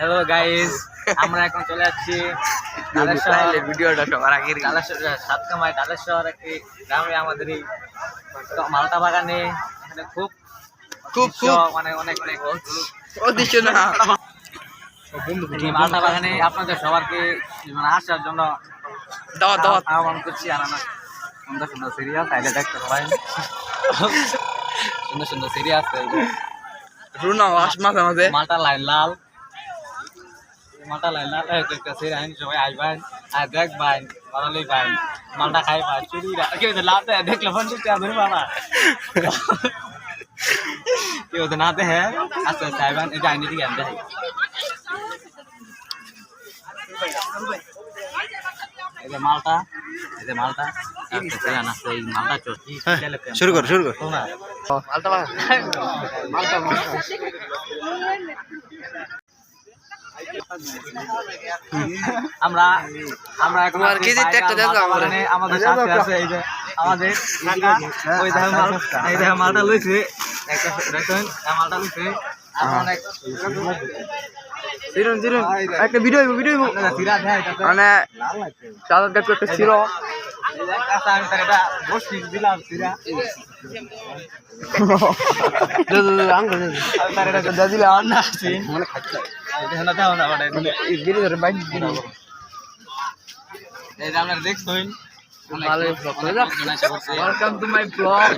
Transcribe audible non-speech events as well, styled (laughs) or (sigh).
Hello guys আমরা এখন চলে যাচ্ছি ভিডিওটা সবার আগে সাতকামায় তালেশ্বর একটি গ্রামে আমাদের এই মালটা বাগানে এখানে খুব খুব খুব। মানে অনেক অনেক অদৃশ্য না। মালটা বাগানে আপনাদের সবারকে মানে আসার জন্য আহ্বান করছি। আর আমার সুন্দর সুন্দর সিরিয়াস সাইডে দেখতে পারেন। সুন্দর সুন্দর সিরিয়াস রুনা মাঝে মাঝে মালটা লাল। মালটা লাইন লাল এই তো একটা সিরিয়াস সবাই আসবেন আর দেখবেন ভালোই পাই মালটা খাই পাই চুরি কেউ তো লাতে দেখলে পঞ্চাশ টাকা ধরে পাবা কেউ তো নাতে হ্যাঁ আস্তে আস্তে আসবেন এই যাইনি দিকে আনতে এই যে মালটা এই যে মালটা আস্তে আস্তে আনাচ্ছে এই মালটা চড়ছি শুরু কর শুরু কর তোমরা মালটা মালটা আমরা আমরা এখন আছি কেজিতে একটা দেখো আমার। আমাদের? সাথে আছে এই যে আমাদের ওই দেখো মাল এই দেখো মালটা লইছে একটা দেখেন মালটা লইছে। অনেক জিরুন জিরুন একটা ভিডিও ভিডিও সিরা দেয় এটাতে। মানে দেখো একটা বসি দিলাম (laughs) দেখছেন। Welcome to my blog